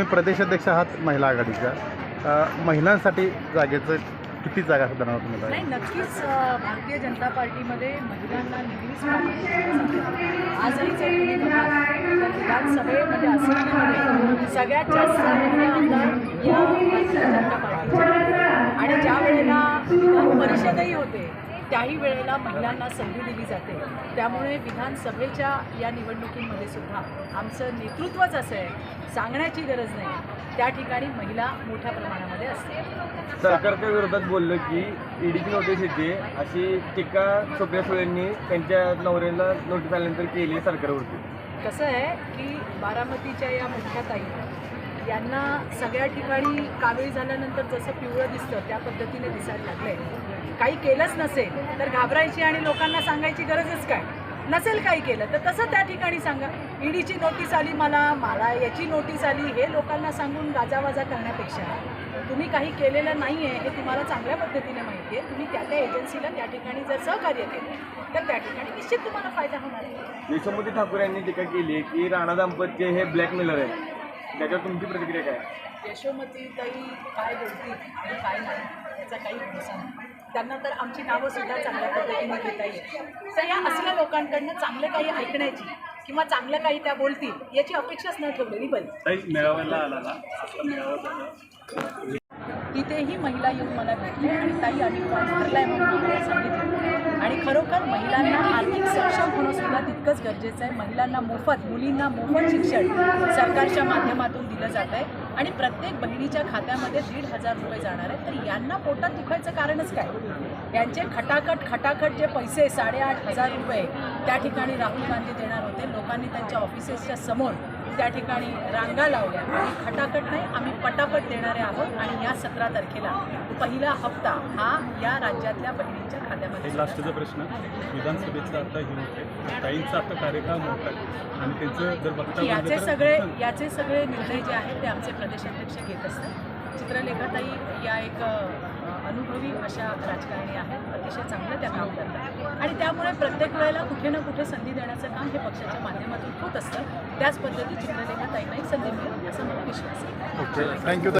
तुम्ही प्रदेशाध्यक्ष आहात महिला आघाडीच्या. महिलांसाठी जागेचं किती जागा देणार तुम्हाला नाही नक्कीच भारतीय जनता पार्टीमध्ये महिलांना नेहमीच आजही जर तुम्ही विधानसभेमध्ये असेंब्लीमध्ये सगळ्यात जास्त आमदार या भारतीय जनता पार्टीच्या आणि ज्या वेळेला परिषदही होते त्याही वेळेला महिलांना संधी दिली जाते. त्यामुळे विधानसभेच्या या निवडणुकीमध्ये सुद्धा आमचं नेतृत्वच असं आहे. सांगण्याची गरज नाही. त्या ठिकाणी महिला मोठ्या प्रमाणामध्ये असते. सरकारच्या विरोधात बोललं की ईडीची नोटीस येते अशी टीका सुप्रिया सुळेंनी त्यांच्या नवऱ्याला नोटीस आल्यानंतर केली सरकारवरती. कसं आहे की बारामतीच्या या मुख्या ताई यांना सगळ्या ठिकाणी कावेळी झाल्यानंतर जसं पिवळं दिसतं त्या पद्धतीने दिसायला लागलंय. काही केलंच नसेल तर घाबरायची आणि लोकांना सांगायची गरजच काय? नसेल काही केलं तर तसं त्या ठिकाणी सांगा. ईडीची नोटीस आली मला मला याची नोटीस आली हे लोकांना सांगून गाजावाजा करण्यापेक्षा. तुम्ही काही केलेलं नाही आहे हे तुम्हाला चांगल्या पद्धतीने माहिती आहे. तुम्ही त्या त्या एजन्सीला त्या ठिकाणी जर सहकार्य केलं तर त्या ठिकाणी निश्चित तुम्हाला फायदा होणार आहे. यशोमती ठाकूर यांनी टीका केली आहे की राणा दाम्पत्य हे ब्लॅकमेलर आहे. त्याच्यावर तुमची प्रतिक्रिया काय? यशोमती ताई काय बोलतील आणि काय नाही याचा काही भरोसा नाही. त्यांना तर आमची नावं सुद्धा चांगल्या पद्धतीने घेता येईल. तर या असल्या लोकांकडनं चांगलं काही ऐकण्याची किंवा चांगलं काही त्या बोलतील याची अपेक्षाच न ठेवलेली बरी. ताई मेळाव्याला आला ना? आपला मेळावा तिथेही महिला येऊन मला भेटल्या आणि ताई आम्ही कॉल आहे म्हणून आम्हाला सांगितलं. आणि खरोखर महिलांना आर्थिक सक्षम होणं सुद्धा तितकंच गरजेचं आहे. महिलांना मोफत मुलींना मोफत शिक्षण सरकारच्या माध्यमातून दिलं जात आहे. आणि प्रत्येक बहिणीच्या खात्यामध्ये दीड हजार रुपये जाणार आहेत. तर यांना पोटात दुखायचं कारणच काय? यांचे खटाखट खटाखट जे पैसे साडेआठ हजार रुपये त्या ठिकाणी राहुल गांधी देणार होते लोकांनी त्यांच्या ऑफिसेसच्या समोर. त्या ठिकाणी रांगा लावल्या. आणि खटाखट नाही आम्ही पटापट देणारे आहोत. आणि या सतरा तारखेला पहिला हप्ता हा या राज्यातल्या बहिणींच्या खात्यामध्ये लास्टचा प्रश्न. विधानसभेचा आता हे ताईंचा आता कार्यकाळ मोठा आणि त्यांचं जर बघता याचे सगळे याचे सगळे निर्णय जे आहेत ते आमचे प्रदेशाध्यक्ष घेत असतात. चित्रलेखाताई या एक अनुभवी अशा राजकारणी आहेत. अतिशय चांगलं त्या काम करतात. आणि त्यामुळे प्रत्येक वेळेला कुठे ना कुठे संधी देण्याचं काम हे पक्षाच्या माध्यमातून होत असतं. त्याच पद्धती चित्रलेखाताईंनाही संधी मिळेल असा मला विश्वास आहे. Okay thank you